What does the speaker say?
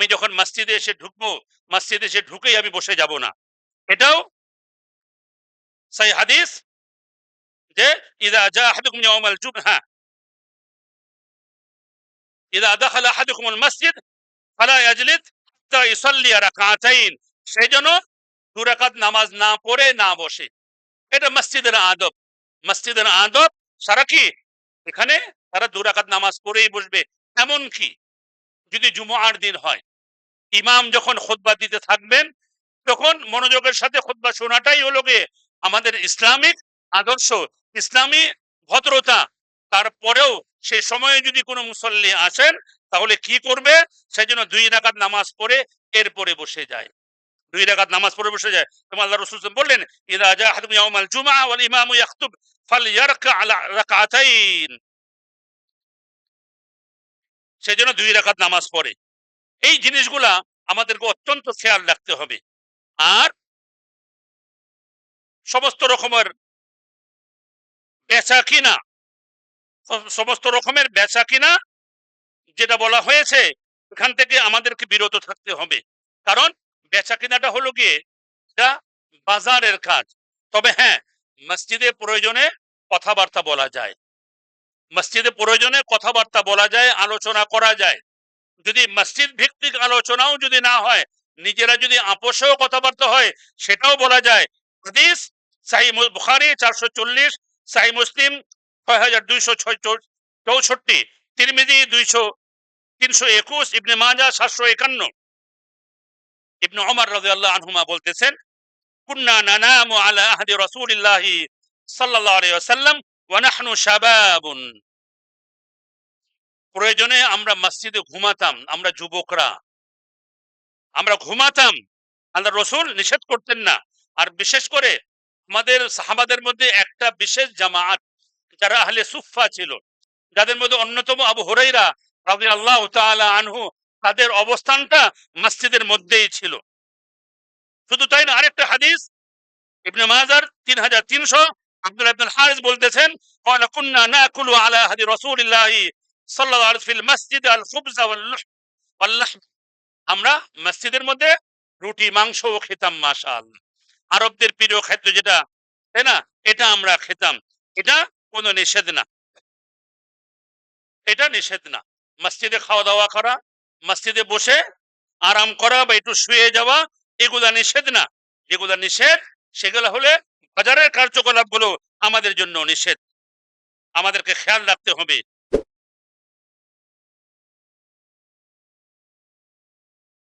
আমি যখন মসজিদে এসে ঢুকবো, মসজিদে এসে ঢুকেই আমি বসে যাব না। এটাও সেই হাদিস যে, ইদা জা আহাদুকুম ইয়াউমাল জুমআ ইদা আহাদুকুম আল মসজিদ, ফালা ইয়াজলিস হাত্তা ইউসাল্লি রাকাতাইন জন্য দু রাকাত নামাজ না পড়ে, না বসে। এটা মসজিদের আদব। মসজিদের আদব সারা কি? এখানে তারা দু রাকাত নামাজ পড়েই বসবে। এমন কি? যদি জুমার দিন হয়। ইমাম যখন খুতবা দিতে থাকবেন, তখন মনোযোগের সাথে খোদবা শোনাটাই হলো গিয়ে আমাদের ইসলামিক আদর্শ, ইসলামী ভদ্রতা। তারপরেও সেই সময়ে যদি কোনো মুসল্লি আসেন, তাহলে কি করবে? সেই জন্য দুই রাকাত নামাজ পড়ে এরপরে বসে যায়। দুই রাকাত নামাজ পড়ে বসে যায়। তোমার আল্লাহ রসুল বললেন ইদা জা ইয়াউমাল জুমআ ওয়াল ইমামু ইয়াখতুব ফালইয়ারকা আলা রাকাতাইন। সেজন্য দুই রাকাত নামাজ পড়ে। এই জিনিসগুলা আমাদেরকে অত্যন্ত খেয়াল রাখতে হবে। আর সমস্ত রকমের বেচা কিনা সমস্ত রকমের বেচা কিনা যেটা বলা হয়েছে, এখান থেকে আমাদেরকে বিরত থাকতে হবে। কারণ বেচা কিনাটা হলো গিয়ে এটা বাজারের কাজ। তবে হ্যাঁ মসজিদে প্রয়োজনে কথাবার্তা বলা যায়। মসজিদে প্রয়োজনে কথাবার্তা বলা যায়, আলোচনা করা যায়। যদি মসজিদ ভিত্তিক আলোচনাও যদি না হয়, নিজেরা যদি আপোষেও কথাবার্তা হয়, সেটাও বলা যায়। হাদিস, সাহি বুখারি চারশো চল্লিশ, সাহি মুসলিম ছয় হাজার দুইশো চৌষট্টি, তিরমিজি দুইশো, তিনশো একুশ, ইবনে মাজা সাতশো একান্ন। ইবনে ওমর রাদিয়াল্লাহু আনহুমা বলতেছেন, কুন্না নানামু আলা আহদি রাসূলিল্লাহি সাল্লাল্লাহু আলাইহি ওয়াসাল্লাম ওয়া নাহনু শাবাবুন। প্রয়োজনে আমরা মসজিদে ঘুমাতাম, আমরা যুবকরা। আমরা ঘুমাতাম। আল্লাহ রসুল নিষেধ করতেন না। আর বিশেষ করে আমাদের সাহাবাদের মধ্যে একটা বিশেষ জামাত, যারা আহলে সুফা ছিল, যাদের মধ্যে অন্যতম আবু হরাইরা রাজি আল্লাহ আনহু, তাদের অবস্থানটা মসজিদের মধ্যেই ছিল। শুধু তাই না, আরেকটা হাদিস, ইবনে মাজার তিন হাজার তিনশো আব্দুল আব্দুল হারিস বলতেছেন কুন্না না কুলু আলা হাদি রসুল্লাহি আমরা মসজিদের মধ্যে রুটি, মাংস ও খেতাম মাসাল আরবদের প্রিয় খাদ্য যেটা, তাই না? এটা আমরা খেতাম। এটা কোন নিষেধ না। এটা নিষেধ না। মসজিদে খাওয়া দাওয়া করা, মসজিদে বসে আরাম করা বা একটু শুয়ে যাওয়া, এগুলা নিষেধ না। যেগুলা নিষেধ, সেগুলো হলে বাজারের কার্যকলাপ আমাদের জন্য নিষেধ। আমাদেরকে খেয়াল রাখতে হবে।